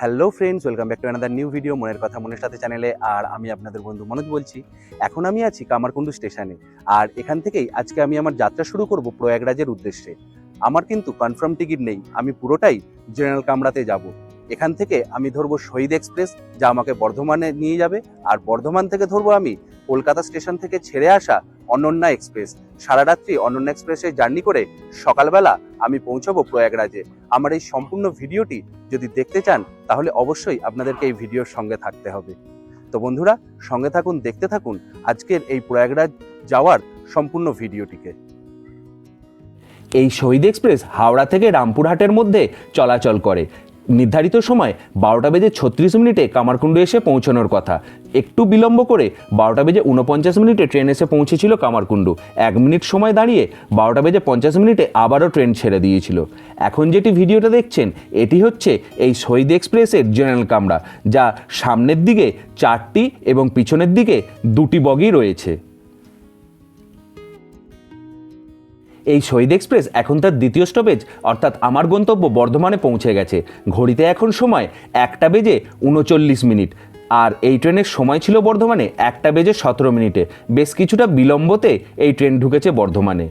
Hello friends, welcome back to another new video মনের কথা মনের সাথে চ্যানেলে। আর আমি আপনাদের বন্ধু মনোজ বলছি। এখন আমি আছি কামারকুণ্ডু স্টেশনে। আর এখান থেকেই আজকে আমি আমার যাত্রা শুরু করব প্রয়াগরাজের উদ্দেশ্যে। আমার কিন্তু কনফার্ম টিকিট নেই। আমি পুরোটাই জেনারেল কামরাতে যাব। এখান থেকে আমি ধরবো শহীদ এক্সপ্রেস যা আমাকে বর্ধমানে নিয়ে যাবে। আর বর্ধমান থেকে ধরবো আমি কলকাতা স্টেশন থেকে ছেড়ে আসা অনন্যা এক্সপ্রেস। সারা রাত্রি অনন্যা এক্সপ্রেসে জার্নি করে সকালবেলা আমি পৌঁছাবো প্রয়াগরাজে। আমার এই সম্পূর্ণ ভিডিওটি যদি দেখতে চান, তাহলে অবশ্যই আপনাদেরকে এই ভিডিওর সঙ্গে থাকতে হবে। তো বন্ধুরা, সঙ্গে থাকুন, দেখতে থাকুন আজকের এই প্রয়াগরাজ যাওয়ার সম্পূর্ণ ভিডিওটিকে। এই শহীদ এক্সপ্রেস হাওড়া থেকে রামপুরহাটের মধ্যে চলাচল করে। নির্ধারিত সময় বারোটা বেজে ছত্রিশ মিনিটে কামারকুণ্ডু এসে পৌঁছানোর কথা। একটু বিলম্ব করে বারোটা বেজে উনপঞ্চাশ মিনিটে ট্রেন এসে পৌঁছেছিল কামারকুণ্ডু। এক মিনিট সময় দাঁড়িয়ে বারোটা বেজে পঞ্চাশ মিনিটে আবারও ট্রেন ছেড়ে দিয়েছিল। এখন যেটি ভিডিওটা দেখছেন, এটি হচ্ছে এই শহীদ এক্সপ্রেসের জেনারেল কামরা, যা সামনের দিকে চারটি এবং পিছনের দিকে দুটি বগি রয়েছে। এই শহীদ এক্সপ্রেস এখন তার দ্বিতীয় স্টপেজ, অর্থাৎ আমার গন্তব্য বর্ধমানে পৌঁছে গেছে। ঘড়িতে এখন সময় একটা বেজে উনচল্লিশ মিনিট। আর এই ট্রেনের সময় ছিল বর্ধমানে একটা বেজে সতেরো মিনিটে। বেশ কিছুটা বিলম্বতে এই ট্রেন ঢুকেছে বর্ধমানে।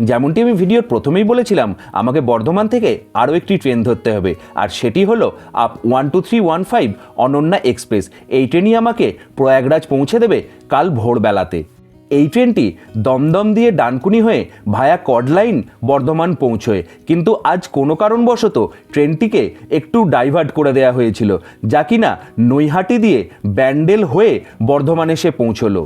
যেমনটি আমি ভিডিওর প্রথমেই বলেছিলাম, আমাকে বর্ধমান থেকে আরও একটি ট্রেন ধরতে হবে। আর সেটি হলো up one two three one five Ananya express. এই ট্রেনই আমাকে প্রয়াগরাজ পৌঁছে দেবে কাল ভোরবেলাতে। এই ট্রেনটি দমদম দিয়ে ডানকুনি হয়ে ভায়া কডলাইন বর্ধমান পৌঁছয়। কিন্তু আজ কোনো কারণবশত ট্রেনটিকে একটু ডাইভার্ট করে দেওয়া হয়েছিল, যা কিনা নৈহাটি দিয়ে ব্যান্ডেল হয়ে বর্ধমান এসে পৌঁছলো।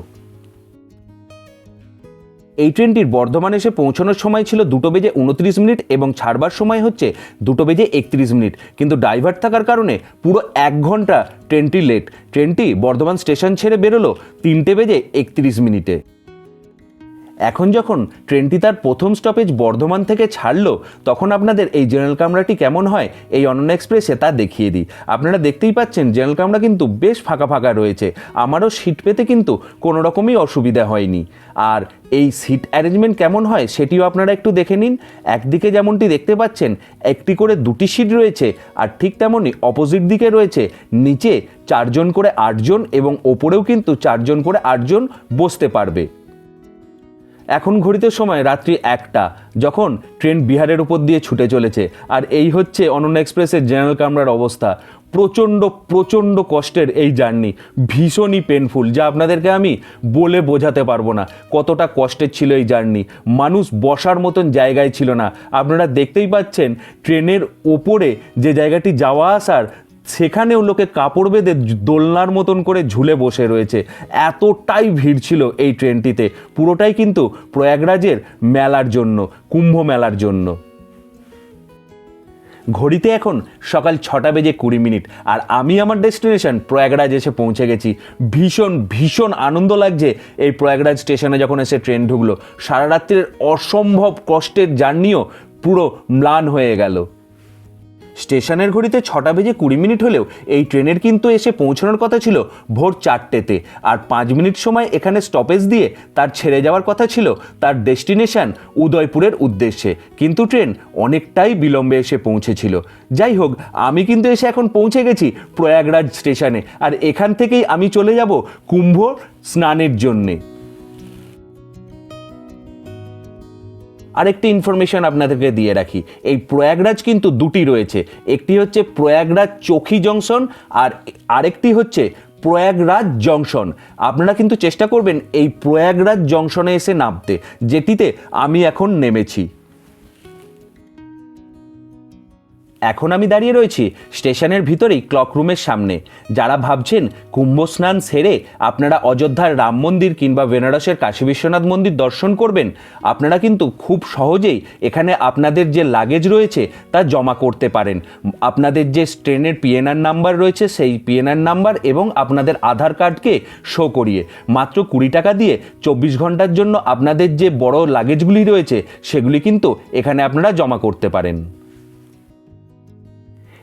এই ট্রেনটির বর্ধমানে এসে পৌঁছানোর সময় ছিল দুটো বেজে উনত্রিশ মিনিট এবং ছাড়বার সময় হচ্ছে দুটো বেজে একত্রিশ মিনিট। কিন্তু ড্রাইভার থাকার কারণে পুরো এক ঘণ্টা ট্রেনটি লেট ট্রেনটি বর্ধমান স্টেশন ছেড়ে বেরোলো তিনটে বেজে একত্রিশ মিনিটে। এখন যখন ট্রেনটি তার প্রথম স্টপেজ বর্ধমান থেকে ছাড়লো, তখন আপনাদের এই জেনারেল কামরাটি কেমন হয় এই অনন্য এক্সপ্রেসে তা দেখিয়ে দিই। আপনারা দেখতেই পাচ্ছেন জেনারেল কামরা কিন্তু বেশ ফাঁকা ফাঁকা রয়েছে। আমারও সিট পেতে কিন্তু কোনো রকমই অসুবিধা হয়নি। আর এই সিট অ্যারেঞ্জমেন্ট কেমন হয় সেটিও আপনারা একটু দেখে নিন। একদিকে যেমনটি দেখতে পাচ্ছেন, একটি করে দুটি সিট রয়েছে আর ঠিক তেমনই অপোজিট দিকে রয়েছে। নিচে চারজন করে আটজন এবং ওপরেও কিন্তু চারজন করে আটজন বসতে পারবে। এখন ঘড়িতে সময় রাত্রি একটা, যখন ট্রেন বিহারের উপর দিয়ে ছুটে চলেছে। আর এই হচ্ছে অনন্য এক্সপ্রেসের জেনারেল কামরার অবস্থা। প্রচণ্ড প্রচণ্ড কষ্টের এই জার্নি। ভীষণই পেনফুল যা আপনাদেরকে আমি বলে বোঝাতে পারব না কতটা কষ্টের ছিল এই জার্নি। মানুষ বসার মতন জায়গায় ছিল না। আপনারা দেখতেই পাচ্ছেন, ট্রেনের ওপরে যে জায়গাটি যাওয়া আসার সেখানেও লোকে কাপড় বেঁধে দোলনার মতন করে ঝুলে বসে রয়েছে। এতটাই ভিড় ছিল এই ট্রেনটিতে। পুরোটাই কিন্তু প্রয়াগরাজের মেলার জন্য, কুম্ভ মেলার জন্য। ঘড়িতে এখন সকাল ছটা বেজে কুড়ি মিনিট। আর আমি আমার ডেস্টিনেশন প্রয়াগরাজ এসে পৌঁছে গেছি। ভীষণ ভীষণ আনন্দ লাগছে এই প্রয়াগরাজ স্টেশনে যখন এসে ট্রেন ঢুকলো। সারা রাত্রির অসম্ভব কষ্টের জার্নিও পুরো ম্লান হয়ে গেল। স্টেশনের ঘড়িতে ছটা বেজে কুড়ি মিনিট হলেও এই ট্রেনের কিন্তু এসে পৌঁছানোর কথা ছিল ভোর চারটেতে। আর পাঁচ মিনিট সময় এখানে স্টপেজ দিয়ে তার ছেড়ে যাওয়ার কথা ছিল তার ডেস্টিনেশন উদয়পুরের উদ্দেশ্যে। কিন্তু ট্রেন অনেকটাই বিলম্বে এসে পৌঁছেছিল। যাই হোক, আমি কিন্তু এসে এখন পৌঁছে গেছি প্রয়াগরাজ স্টেশনে। আর এখান থেকেই আমি চলে যাব কুম্ভ স্নানের জন্যে। আরেকটি ইনফরমেশন আপনাদেরকে দিয়ে রাখি। এই প্রয়াগরাজ কিন্তু দুটি রয়েছে। একটি হচ্ছে প্রয়াগরাজ চোখি জংশন আর আরেকটি হচ্ছে প্রয়াগরাজ জংশন। আপনারা কিন্তু চেষ্টা করবেন এই প্রয়াগরাজ জংশনে এসে নামতে, যেটিতে আমি এখন নেমেছি। এখন আমি দাঁড়িয়ে রয়েছি স্টেশনের ভিতরেই ক্লক রুমের সামনে। যারা ভাবছেন কুম্ভ স্নান সেরে আপনারা অযোধ্যার রাম মন্দির কিংবা বেনারসের কাশী বিশ্বনাথ মন্দির দর্শন করবেন, আপনারা কিন্তু খুব সহজেই এখানে আপনাদের যে লাগেজ রয়েছে তা জমা করতে পারেন। আপনাদের যে ট্রেনের পিএনআর নাম্বার রয়েছে সেই পিএনআর নাম্বার এবং আপনাদের আধার কার্ডকে শো করিয়ে। মাত্র কুড়ি টাকা দিয়ে চব্বিশ ঘণ্টার জন্য আপনাদের যে বড় লাগেজগুলি রয়েছে, সেগুলি কিন্তু এখানে আপনারা জমা করতে পারেন।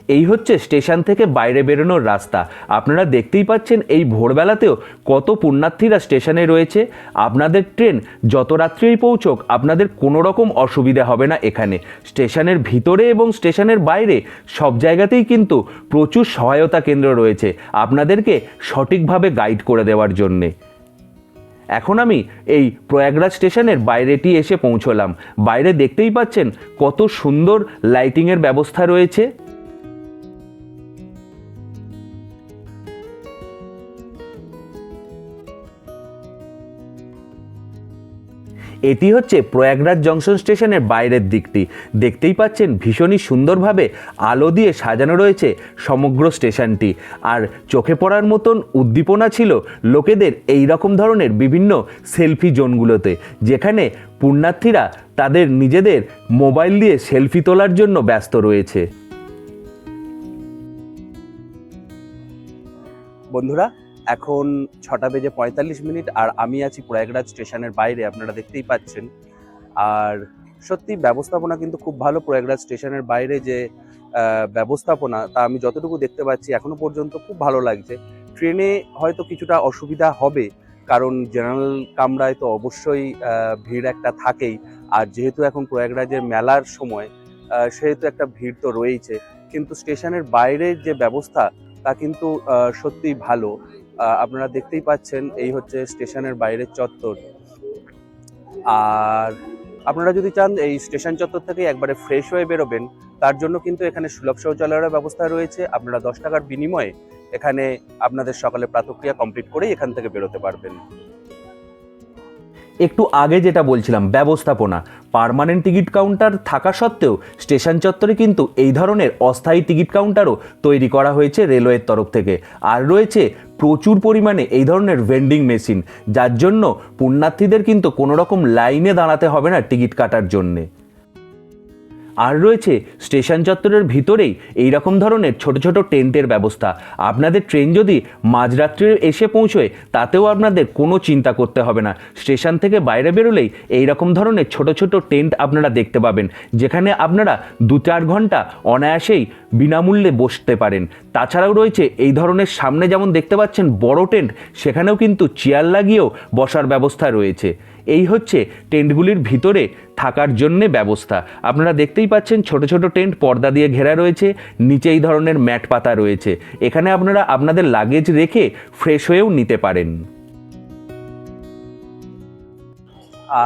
এই হচ্ছে স্টেশন থেকে বাইরে বেরোনোর রাস্তা। আপনারা দেখতেই পাচ্ছেন এই ভোরবেলাতেও কত পুণ্যার্থীরা স্টেশনে রয়েছে। আপনাদের ট্রেন যত রাত্রেই পৌঁছক, আপনাদের কোনো রকম অসুবিধা হবে না এখানে। স্টেশনের ভিতরে এবং স্টেশনের বাইরে সব জায়গাতেই কিন্তু প্রচুর সহায়তা কেন্দ্র রয়েছে আপনাদেরকে সঠিকভাবে গাইড করে দেওয়ার জন্যে। এখন আমি এই প্রয়াগরাজ স্টেশনের বাইরেটি এসে পৌঁছলাম। বাইরে দেখতেই পাচ্ছেন কত সুন্দর লাইটিংয়ের ব্যবস্থা রয়েছে। এটি হচ্ছে প্রয়াগরাজ জংশন স্টেশনের বাইরের দিকটি। দেখতেই পাচ্ছেন ভীষণই সুন্দরভাবে আলো দিয়ে সাজানো রয়েছে সমগ্র স্টেশনটি। আর চোখে পড়ার মতন উদ্দীপনা ছিল লোকেদের এই রকম ধরনের বিভিন্ন সেলফি জোনগুলোতে, যেখানে পুণ্যার্থীরা তাদের নিজেদের মোবাইল দিয়ে সেলফি তোলার জন্য ব্যস্ত রয়েছে। বন্ধুরা এখন ছটা বেজে পঁয়তাল্লিশ মিনিট আর আমি আছি প্রয়াগরাজ স্টেশনের বাইরে, আপনারা দেখতেই পাচ্ছেন। আর সত্যি ব্যবস্থাপনা কিন্তু খুব ভালো প্রয়াগরাজ স্টেশনের বাইরে যে ব্যবস্থাপনা, তা আমি যতটুকু দেখতে পাচ্ছি এখনও পর্যন্ত খুব ভালো লাগছে। ট্রেনে হয়তো কিছুটা অসুবিধা হবে, কারণ জেনারেল কামরায় তো অবশ্যই ভিড় একটা থাকেই। আর যেহেতু এখন প্রয়াগরাজের মেলার সময় সেহেতু একটা ভিড় তো রয়েছে কিন্তু স্টেশনের বাইরের যে ব্যবস্থা, তা কিন্তু সত্যিই ভালো। আপনারা দেখতেই পাচ্ছেন, এই হচ্ছে স্টেশনের বাইরের চত্বর। আর আপনারা যদি চান, এই স্টেশন চত্বর থেকে একবারে ফ্রেশ হয়ে বেরোবেন, তার জন্য কিন্তু এখানে সুলভ শৌচালয়ের ব্যবস্থা রয়েছে। আপনারা দশ টাকার বিনিময়ে এখানে আপনাদের সকালে প্রাতক্রিয়া কমপ্লিট করেই এখান থেকে বেরোতে পারবেন। একটু আগে যেটা বলছিলাম, ব্যবস্থাপনা। পারমানেন্ট টিকিট কাউন্টার থাকা সত্ত্বেও স্টেশন চত্বরে কিন্তু এই ধরনের অস্থায়ী টিকিট কাউন্টারও তৈরি করা হয়েছে রেলওয়ের তরফ থেকে। আর রয়েছে প্রচুর পরিমাণে এই ধরনের ভেন্ডিং মেশিন, যার জন্য পুণ্যার্থীদের কিন্তু কোনো রকম লাইনে দাঁড়াতে হবে না টিকিট কাটার জন্যে। আর রয়েছে স্টেশন চত্বরের ভিতরেই এই রকম ধরনের ছোট ছোট টেন্টের ব্যবস্থা। আপনাদের ট্রেন যদি মাঝরাত্রে এসে পৌঁছয়, তাতেও আপনাদের কোনো চিন্তা করতে হবে না। স্টেশন থেকে বাইরে বেরোলেই এই রকম ধরনের ছোট ছোট টেন্ট আপনারা দেখতে পাবেন, যেখানে আপনারা দু চার ঘণ্টা অনায়াসেই বিনামূল্যে বসতে পারেন। তাছাড়াও রয়েছে এই ধরনের সামনে যেমন দেখতে পাচ্ছেন বড় টেন্ট, সেখানেও কিন্তু চেয়ার লাগিয়েও বসার ব্যবস্থা রয়েছে। এই হচ্ছে টেন্টগুলির ভিতরে থাকার জন্যে ব্যবস্থা। আপনারা দেখতেই পাচ্ছেন ছোট ছোট টেন্ট পর্দা দিয়ে ঘেরা রয়েছে নিচে এই ধরনের ম্যাট পাতা রয়েছে। এখানে আপনারা আপনাদের লাগেজ রেখে ফ্রেশ হয়েও নিতে পারেন।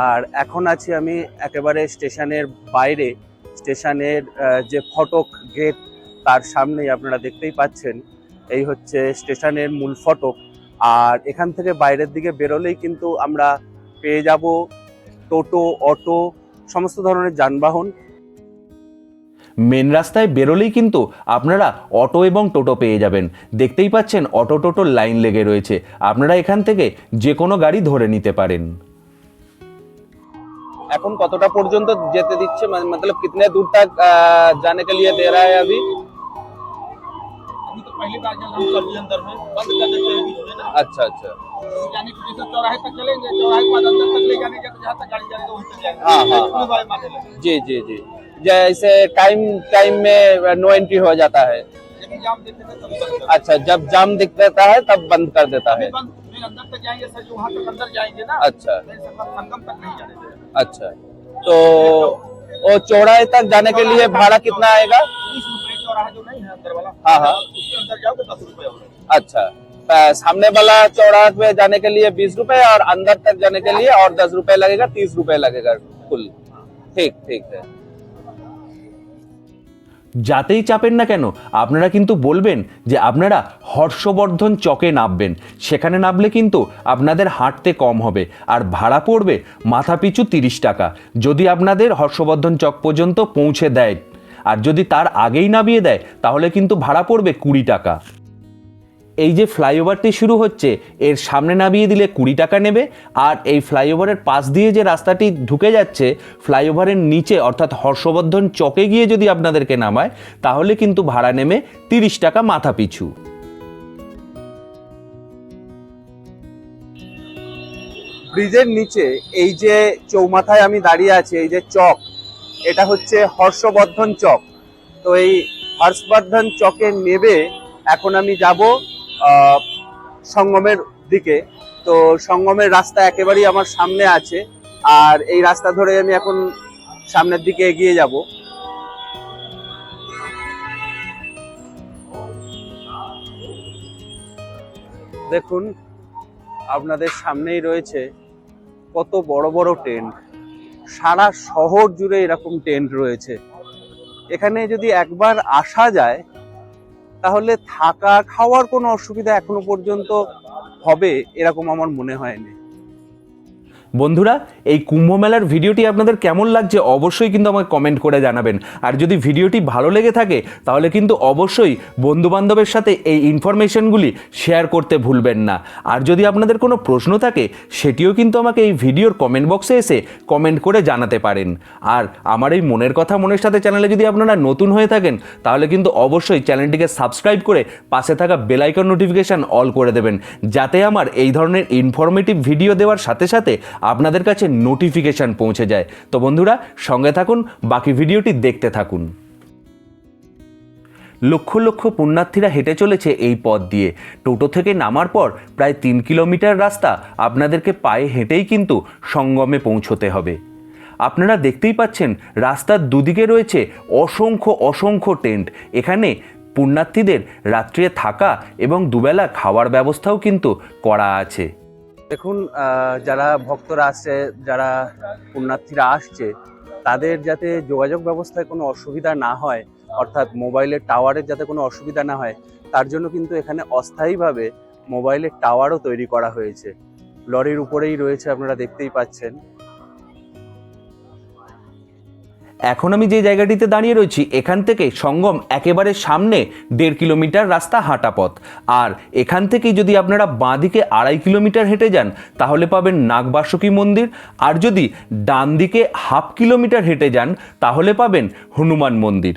আর এখন আছি আমি একেবারে স্টেশনের বাইরে। স্টেশনের যে ফটক গেট তার সামনেই আপনারা দেখতেই পাচ্ছেন, এই হচ্ছে স্টেশনের মূল ফটক। আর এখান থেকে বাইরের দিকে বেরোলেই কিন্তু আমরা পেয়ে যাব টোটো অটো সমস্ত ধরনের যানবাহন মেন রাস্তায় বেরোলেই কিন্তু আপনারা অটো এবং টোটো পেয়ে যাবেন দেখতেই পাচ্ছেন অটো টোটোর লাইন লেগে রয়েছে আপনারা এখান থেকে যে কোনো গাড়ি ধরে নিতে পারেন এখন কতটা পর্যন্ত যেতে দিচ্ছে মানে মতলব কিতনে দূর তক जाने के लिए दे रहा है अभी अभी तो पहली बार जब हम सब्ज़ी अंदर में बंद कर देते हैं बीच में ना अच्छा अच्छा। यानी कि जैसे चौराहे तक चलेंगे चौराहे के बाद अंदर तक ले जाने के तो जहाँ तक गाड़ी जाएगी वहीं तक जाएँगे। हाँ, हाँ, लगे जी जी जी। जैसे टाइम टाइम में नो एंट्री हो जाता है। अच्छा जब जाम दिख देता है तब बंद कर देता है। अंदर तक जाएँगे सर जो वहाँ तक अंदर जाएँगे ना अच्छा। संगम संगम तक नहीं जाने अच्छा। तो वो चौराहे तक जाने के लिए भाड़ा कितना आएगा? बीस रुपए चौराहा जो नहीं है अंदर वाला हाँ, हाँ। उसके अंदर जाओगे दस रुपए होगा अच्छा अ, सामने वाला चौराहे पे जाने के लिए बीस रुपए और अंदर तक जाने के लिए और दस रुपए लगेगा तीस रुपए लगेगा कुल ठीक ठीक है যাতেই চাপেন না কেন আপনারা কিন্তু বলবেন যে আপনারা হর্ষবর্ধন চকে নামবেন সেখানে নামলে কিন্তু আপনাদের হাঁটতে কম হবে আর ভাড়া পড়বে মাথাপিছু তিরিশ টাকা যদি আপনাদের হর্ষবর্ধন চক পর্যন্ত পৌঁছে দেয় আর যদি তার আগেই নামিয়ে দেয়, তাহলে কিন্তু ভাড়া পড়বে কুড়ি টাকা। এই যে ফ্লাইওভারটি শুরু হচ্ছে, এর সামনে নামিয়ে দিলে কুড়ি টাকা নেবে, আর এই ফ্লাইওভারের পাশ দিয়ে যে রাস্তাটি ঢুকে যাচ্ছে, ফ্লাইওভারের নিচে অর্থাৎ হর্ষবর্ধন চকে গিয়ে যদি আপনাদেরকে নামায়, তাহলে কিন্তু ভাড়া নেমে তিরিশ টাকা মাথা পিছু ব্রিজের নিচে এই যে চৌমাথায় আমি দাঁড়িয়ে আছি, এই যে চক এটা হচ্ছে হর্ষবর্ধন চক। তো এই হর্ষবর্ধন চকে নেবে, এখন আমি যাব সঙ্গমের দিকে। তো সঙ্গমের রাস্তা একেবারেই আমার সামনে আছে, আর এই রাস্তা ধরে আমি এখন সামনের দিকে এগিয়ে যাব। দেখুন, আপনাদের সামনেই রয়েছে কত বড় বড় টেন্ট। সারা শহর জুড়ে এরকম টেন্ট রয়েছে। এখানে যদি একবার আসা যায়, তাহলে থাকা খাওয়ার কোনো অসুবিধা এখনও পর্যন্ত হবে, এরকম আমার মনে হয়নি। বন্ধুরা, এই কুম্ভ মেলার ভিডিওটি আপনাদের কেমন লাগছে অবশ্যই কিন্তু আমাকে কমেন্ট করে জানাবেন। আর যদি ভিডিওটি ভালো লেগে থাকে, তাহলে কিন্তু অবশ্যই বন্ধু বান্ধবের সাথে এই ইনফরমেশনগুলি শেয়ার করতে ভুলবেন না। আর যদি আপনাদের কোনো প্রশ্ন থাকে, সেটিও কিন্তু আমাকে এই ভিডিওর কমেন্ট বক্সে এসে কমেন্ট করে জানাতে পারেন। আর আমার এই মনের কথা মনের সাথে চ্যানেলে যদি আপনারা নতুন হয়ে থাকেন, তাহলে কিন্তু অবশ্যই চ্যানেলটিকে সাবস্ক্রাইব করে পাশে থাকা বেলাইকন নোটিফিকেশান অল করে দেবেন। যাতে আমার এই ধরনের ইনফরমেটিভ ভিডিও দেওয়ার সাথে সাথে আপনাদের কাছে নোটিফিকেশান পৌঁছে যায়। তো বন্ধুরা, সঙ্গে থাকুন, বাকি ভিডিওটি দেখতে থাকুন। লক্ষ লক্ষ পুণ্যার্থীরা হেঁটে চলেছে এই পথ দিয়ে। টোটো থেকে নামার পর প্রায় তিন কিলোমিটার রাস্তা আপনাদেরকে পায়ে হেঁটেই কিন্তু সঙ্গমে পৌঁছতে হবে। আপনারা দেখতেই পাচ্ছেন, রাস্তার দুদিকে রয়েছে অসংখ্য অসংখ্য টেন্ট। এখানে পুণ্যার্থীদের রাত্রে থাকা এবং দুবেলা খাওয়ার ব্যবস্থাও কিন্তু করা আছে। দেখুন যারা ভক্তরা আসছে, যারা পুণ্যার্থীরা আসছে, তাদের যাতে যোগাযোগ ব্যবস্থায় কোনো অসুবিধা না হয়, অর্থাৎ মোবাইলের টাওয়ারের যাতে কোনো অসুবিধা না হয়, তার জন্য কিন্তু এখানে অস্থায়ীভাবে মোবাইলের টাওয়ারও তৈরি করা হয়েছে। লরির উপরেই রয়েছে, আপনারা দেখতেই পাচ্ছেন। এখন আমি যে জায়গাটিতে দাঁড়িয়ে রয়েছি, এখান থেকে সঙ্গম একেবারে সামনে দেড় কিলোমিটার রাস্তা হাঁটা পথ। আর এখান থেকেই যদি আপনারা বাঁদিকে আড়াই কিলোমিটার হেঁটে যান, তাহলে পাবেন নাগবাসুকী মন্দির। আর যদি ডান দিকে হাফ কিলোমিটার হেঁটে যান, তাহলে পাবেন হনুমান মন্দির।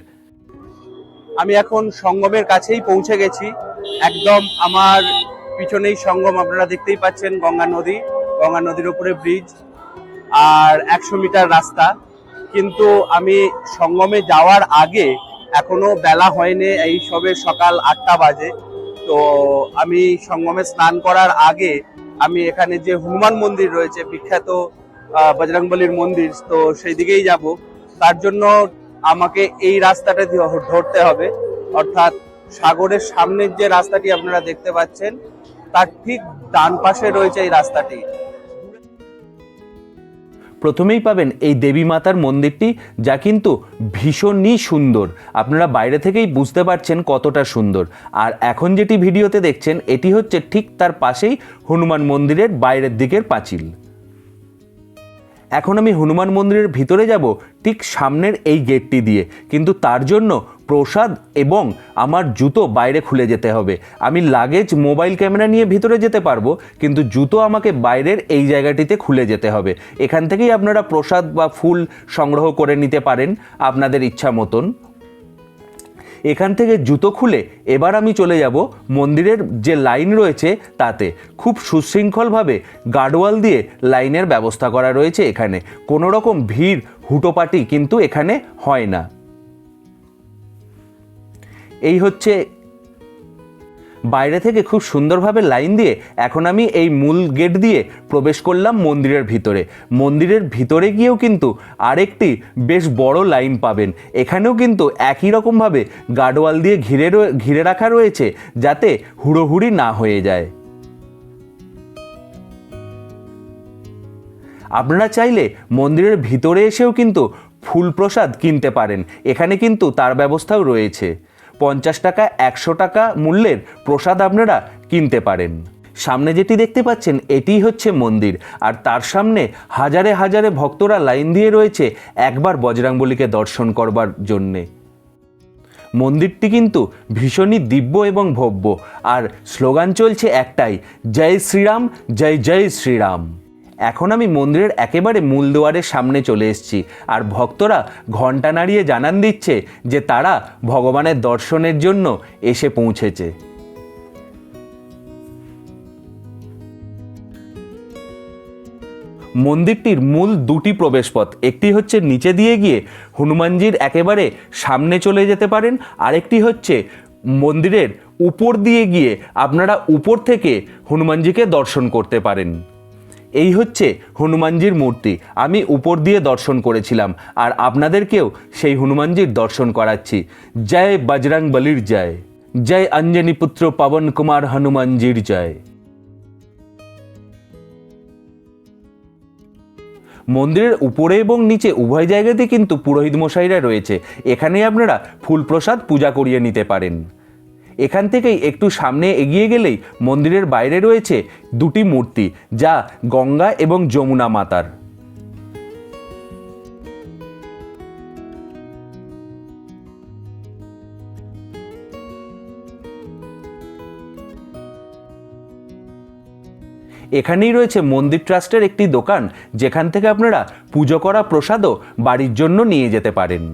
আমি এখন সঙ্গমের কাছেই পৌঁছে গেছি। একদম আমার পিছনেই সঙ্গম, আপনারা দেখতেই পাচ্ছেন গঙ্গা নদী, গঙ্গা নদীর উপরে ব্রিজ, আর একশো মিটার রাস্তা। কিন্তু আমি সঙ্গমে যাওয়ার আগে এখনও বেলা হয়নি, এই সবে সকাল আটটা বাজে। তো আমি সঙ্গমে স্নান করার আগে আমি এখানে যে হনুমান মন্দির রয়েছে, বিখ্যাত বজরংবলীর মন্দির, তো সেই দিকেই যাব। তার জন্য আমাকে এই রাস্তাটা ধরতে হবে। অর্থাৎ সাগরের সামনের যে রাস্তাটি আপনারা দেখতে পাচ্ছেন, তার ঠিক ডান পাশে রয়েছে এই রাস্তাটি। প্রথমেই পাবেন এই দেবী মাতার মন্দিরটি, যা কিন্তু ভীষণই সুন্দর। আপনারা বাইরে থেকেই বুঝতে পারছেন কতটা সুন্দর। আর এখন যেটি ভিডিওতে দেখছেন, এটি হচ্ছে ঠিক তার পাশেই হনুমান মন্দিরের বাইরের দিকের পাঁচিল। এখন আমি হনুমান মন্দিরের ভিতরে যাব ঠিক সামনের এই গেটটি দিয়ে। কিন্তু তার জন্য প্রসাদ এবং আমার জুতো বাইরে খুলে যেতে হবে। আমি লাগেজ, মোবাইল ক্যামেরা নিয়ে ভিতরে যেতে পারব, কিন্তু জুতো আমাকে বাইরের এই জায়গাটিতে খুলে যেতে হবে। এখান থেকেই আপনারা প্রসাদ বা ফুল সংগ্রহ করে নিতে পারেন আপনাদের ইচ্ছা মতন। এখান থেকে জুতো খুলে এবার আমি চলে যাব মন্দিরের যে লাইন রয়েছে তাতে। খুব সুশৃঙ্খলভাবে গার্ডওয়াল দিয়ে লাইনের ব্যবস্থা করা রয়েছে এখানে। কোনো রকম ভিড়, হুটোপাটি কিন্তু এখানে হয় না। এই হচ্ছে বাইরে থেকে খুব সুন্দরভাবে লাইন দিয়ে এখন আমি এই মূল গেট দিয়ে প্রবেশ করলাম মন্দিরের ভিতরে। মন্দিরের ভিতরে গিয়েও কিন্তু আরেকটি বেশ বড় লাইন পাবেন। এখানেও কিন্তু একই রকমভাবে গার্ডওয়াল দিয়ে ঘিরে ঘিরে রাখা রয়েছে যাতে হুড়োহুড়ি না হয়ে যায়। আপনারা চাইলে মন্দিরের ভিতরে এসেও কিন্তু ফুল প্রসাদ কিনতে পারেন। এখানে কিন্তু তার ব্যবস্থাও রয়েছে। পঞ্চাশ টাকা, একশো টাকা মূল্যের প্রসাদ আপনারা কিনতে পারেন। সামনে যেটি দেখতে পাচ্ছেন এটিই হচ্ছে মন্দির। আর তার সামনে হাজারে হাজারে ভক্তরা লাইন দিয়ে রয়েছে একবার বজরাংবলীকে দর্শন করবার জন্যে। মন্দিরটি কিন্তু ভীষণই দিব্য এবং ভব্য। আর স্লোগান চলছে একটাই, জয় শ্রীরাম, জয় জয় শ্রীরাম। এখন আমি মন্দিরের একেবারে মূল দুয়ারের সামনে চলে এসেছি। আর ভক্তরা ঘণ্টা নাড়িয়ে জানান দিচ্ছে যে তারা ভগবানের দর্শনের জন্য এসে পৌঁছেছে। মন্দিরটির মূল দুটি প্রবেশপথ, একটি হচ্ছে নিচে দিয়ে গিয়ে হনুমানজির একেবারে সামনে চলে যেতে পারেন, আরেকটি হচ্ছে মন্দিরের উপর দিয়ে গিয়ে আপনারা উপর থেকে হনুমানজিকে দর্শন করতে পারেন। এই হচ্ছে হনুমানজির মূর্তি। আমি উপর দিয়ে দর্শন করেছিলাম, আর আপনাদেরকেও সেই হনুমানজির দর্শন করাচ্ছি। জয় বজরং বলির জয়। জয় অঞ্জনী পুত্র পবন কুমার হনুমানজির জয়। মন্দিরের উপরে এবং নিচে উভয় জায়গাতে কিন্তু পুরোহিত মশাইরা রয়েছে। এখানে আপনারা ফুল প্রসাদ পূজা করিয়ে নিতে পারেন। এখান থেকেই একটু সামনে এগিয়ে গেলেই মন্দিরের বাইরে রয়েছে দুটি মূর্তি, যা গঙ্গা এবং যমুনা মাতার। এখানেই রয়েছে মন্দির ট্রাস্টের একটি দোকান, যেখান থেকে আপনারা পুজো করা প্রসাদও বাড়ির জন্য নিয়ে যেতে পারেন।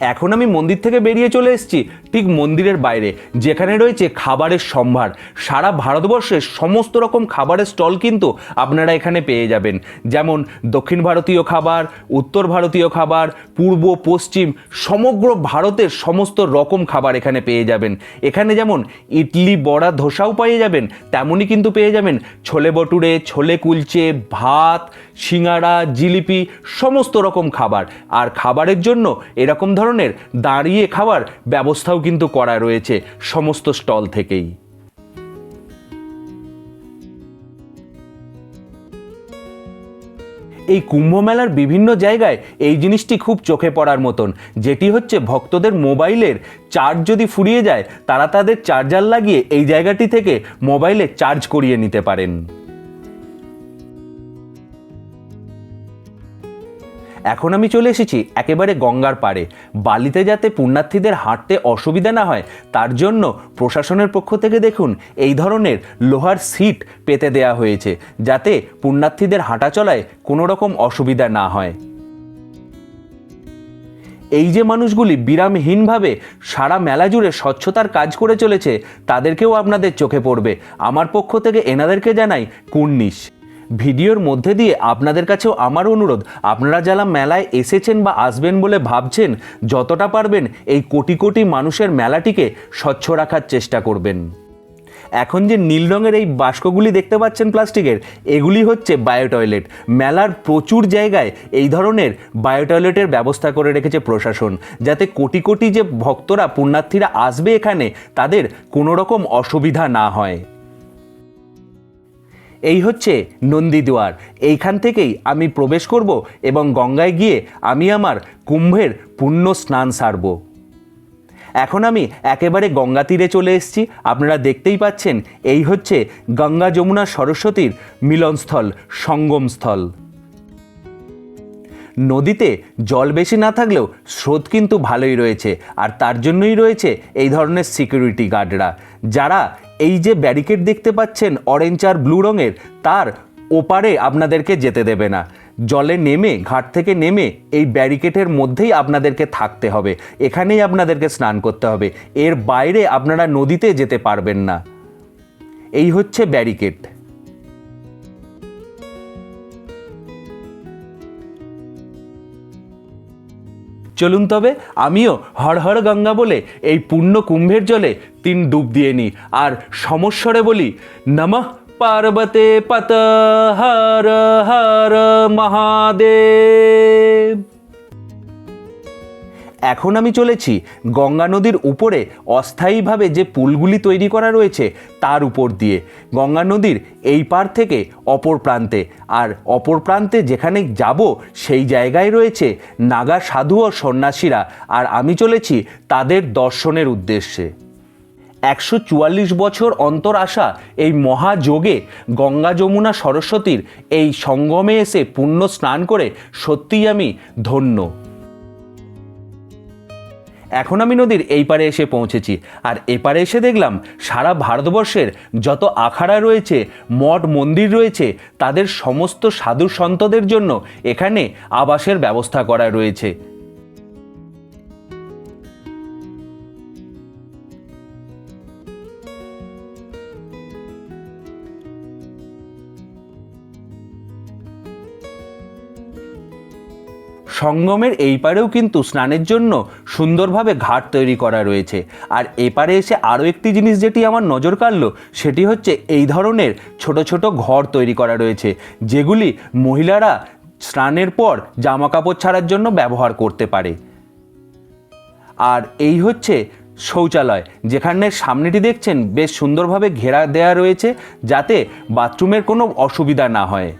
এখন আমি মন্দির থেকে বেরিয়ে চলে এসেছি ঠিক মন্দিরের বাইরে, যেখানে রয়েছে খাবারের সম্ভার। সারা ভারতবর্ষের সমস্ত রকম খাবারের স্টল কিন্তু আপনারা এখানে পেয়ে যাবেন। যেমন দক্ষিণ ভারতীয় খাবার, উত্তর ভারতীয় খাবার, পূর্ব, পশ্চিম, সমগ্র ভারতের সমস্ত রকম খাবার এখানে পেয়ে যাবেন। এখানে যেমন ইডলি, বড়া, ধোসাও পেয়ে যাবেন, তেমনই কিন্তু পেয়ে যাবেন ছোলে বটুরে ছোলে কুলচে, ভাত সিঙ্গাড়া জিলিপি, সমস্ত রকম খাবার। আর খাবারের জন্য এরকম ধরনের দাঁড়িয়ে খাওয়ার ব্যবস্থাও কিন্তু করা রয়েছে সমস্ত স্টল থেকেই। এই কুম্ভ মেলার বিভিন্ন জায়গায় এই জিনিসটি খুব চোখে পড়ার মতন। যেটি হচ্ছে ভক্তদের মোবাইলের চার্জ যদি ফুরিয়ে যায়, তারা তাদের চার্জার লাগিয়ে এই জায়গাটি থেকে মোবাইলে চার্জ করিয়ে নিতে পারেন। এখন আমি চলে এসেছি একেবারে গঙ্গার পাড়ে। বালিতে যাতে পুণ্যার্থীদের হাঁটতে অসুবিধা না হয়, তার জন্য প্রশাসনের পক্ষ থেকে দেখুন এই ধরনের লোহার সিট পেতে দেয়া হয়েছে, যাতে পুণ্যার্থীদের হাঁটা চলায় কোনো রকম অসুবিধা না হয়। এই যে মানুষগুলি বিরামহীনভাবে সারা মেলা জুড়ে স্বচ্ছতার কাজ করে চলেছে, তাদেরকেও আপনাদের চোখে পড়বে। আমার পক্ষ থেকে এনাদেরকে জানাই কুর্নিশ। ভিডিওর মধ্যে দিয়ে আপনাদের কাছেও আমার অনুরোধ, আপনারা যারা মেলায় এসেছেন বা আসবেন বলে ভাবছেন, যতটা পারবেন এই কোটি কোটি মানুষের মেলাটিকে স্বচ্ছ রাখার চেষ্টা করবেন। এখন যে নীল রঙের এই বাস্কগুলি দেখতে পাচ্ছেন প্লাস্টিকের, এগুলি হচ্ছে বায়ো টয়লেট মেলার প্রচুর জায়গায় এই ধরনের বায়ো টয়লেটের ব্যবস্থা করে রেখেছে প্রশাসন, যাতে কোটি কোটি যে ভক্তরা, পুণ্যার্থীরা আসবে এখানে, তাদের কোনো রকম অসুবিধা না হয়। এই হচ্ছে নন্দীদুয়ার এইখান থেকেই আমি প্রবেশ করব এবং গঙ্গায় গিয়ে আমি আমার কুম্ভের পুণ্য স্নান সারব। এখন আমি একেবারে গঙ্গা তীরে চলে এসেছি। আপনারা দেখতেই পাচ্ছেন, এই হচ্ছে গঙ্গা যমুনা সরস্বতীর মিলনস্থল, সঙ্গমস্থল। নদীতে জল বেশি না থাকলেও স্রোত কিন্তু ভালোই রয়েছে। আর তার জন্যই রয়েছে এই ধরনের সিকিউরিটি গার্ডরা যারা এই যে ব্যারিকেড দেখতে পাচ্ছেন অরেঞ্জ আর ব্লু রঙের, তার ওপারে আপনাদেরকে যেতে দেবে না। জলে নেমে, ঘাট থেকে নেমে এই ব্যারিকেডের মধ্যেই আপনাদেরকে থাকতে হবে। এখানেই আপনাদেরকে স্নান করতে হবে। এর বাইরে আপনারা নদীতে যেতে পারবেন না। এই হচ্ছে ব্যারিকেড। চলুন তবে আমিও হর হর গঙ্গা বলে এই পূর্ণ কুম্ভের জলে তিন ডুব দিয়ে নিই। আর সমস্বরে বলি, নমঃ পার্বতে পত হর হর মহাদেব। এখন আমি চলেছি গঙ্গা নদীর উপরে অস্থায়ীভাবে যে পুলগুলি তৈরি করা রয়েছে তার উপর দিয়ে। গঙ্গা নদীর এই পার থেকে অপর প্রান্তে। আর অপর প্রান্তে যেখানে যাব সেই জায়গায় রয়েছে নাগা সাধু ও সন্ন্যাসীরা। আর আমি চলেছি তাদের দর্শনের উদ্দেশ্যে। একশো চুয়াল্লিশ বছর অন্তর আসা এই মহাযোগে গঙ্গা যমুনা সরস্বতীর এই সঙ্গমে এসে পুণ্য স্নান করে সত্যিই আমি ধন্য। এখন আমি নদীর এই পারে এসে পৌঁছেছি। আর এপারে এসে দেখলাম সারা ভারতবর্ষের যত আখাড়া রয়েছে, মঠ, মন্দির রয়েছে, তাদের সমস্ত সাধু সন্তদের জন্য এখানে আবাসের ব্যবস্থা করা রয়েছে। সঙ্গমের এই পারেও কিন্তু স্নানের জন্য সুন্দরভাবে ঘাট তৈরি করা রয়েছে। আর এপারে এসে আরও একটি জিনিস যেটি আমার নজর কাড়ল, সেটি হচ্ছে এই ধরনের ছোট ছোট ঘর তৈরি করা রয়েছে, যেগুলি মহিলারা স্নানের পর জামা কাপড় ছাড়ার জন্য ব্যবহার করতে পারে। আর এই হচ্ছে শৌচালয়, যেখানে সামনেটি দেখছেন বেশ সুন্দরভাবে ঘেরা দেয়া রয়েছে, যাতে বাথরুমের কোনো অসুবিধা না হয়।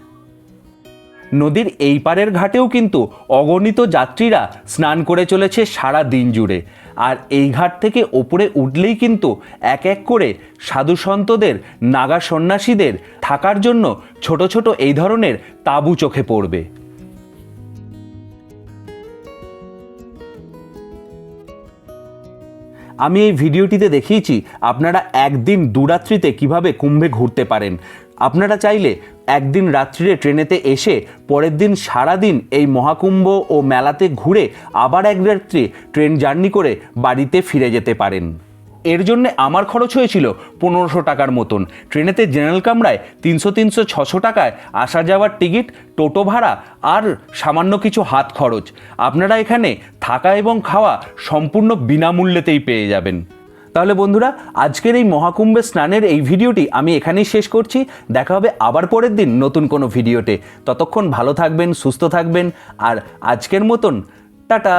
নদীর এই পারের ঘাটেও কিন্তু অগণিত যাত্রীরা স্নান করে চলেছে সারা দিন জুড়ে। আর এই ঘাট থেকে ওপরে উঠলেই কিন্তু এক এক করে সাধু সন্তদের, নাগা সন্ন্যাসীদের থাকার জন্য ছোট ছোট এই ধরনের তাঁবু চোখে পড়বে। আমি এই ভিডিওটিতে দেখিয়েছি আপনারা একদিন দুরাত্রিতে কীভাবে কুম্ভে ঘুরতে পারেন। আপনারা চাইলে একদিন রাত্রিরে ট্রেনেতে এসে পরের দিন সারাদিন এই মহাকুম্ভ ও মেলাতে ঘুরে আবার এক রাত্রি ট্রেন জার্নি করে বাড়িতে ফিরে যেতে পারেন। এর জন্য আমার খরচ হয়েছিল পনেরোশো টাকার মতন। ট্রেনেতে জেনারেল কামরায় তিনশো তিনশো ছশো টাকায় আসা যাওয়ার টিকিট, টোটো ভাড়া আর সামান্য কিছু হাত খরচ। আপনারা এখানে থাকা এবং খাওয়া সম্পূর্ণ বিনামূল্যেতেই পেয়ে যাবেন। তাহলে বন্ধুরা, আজকের এই মহাকুম্ভে স্নানের এই ভিডিওটি আমি এখানেই শেষ করছি। দেখা হবে আবার পরের দিন নতুন কোনো ভিডিওতে। ততক্ষণ ভালো থাকবেন, সুস্থ থাকবেন, আর আজকের মতন, টাটা!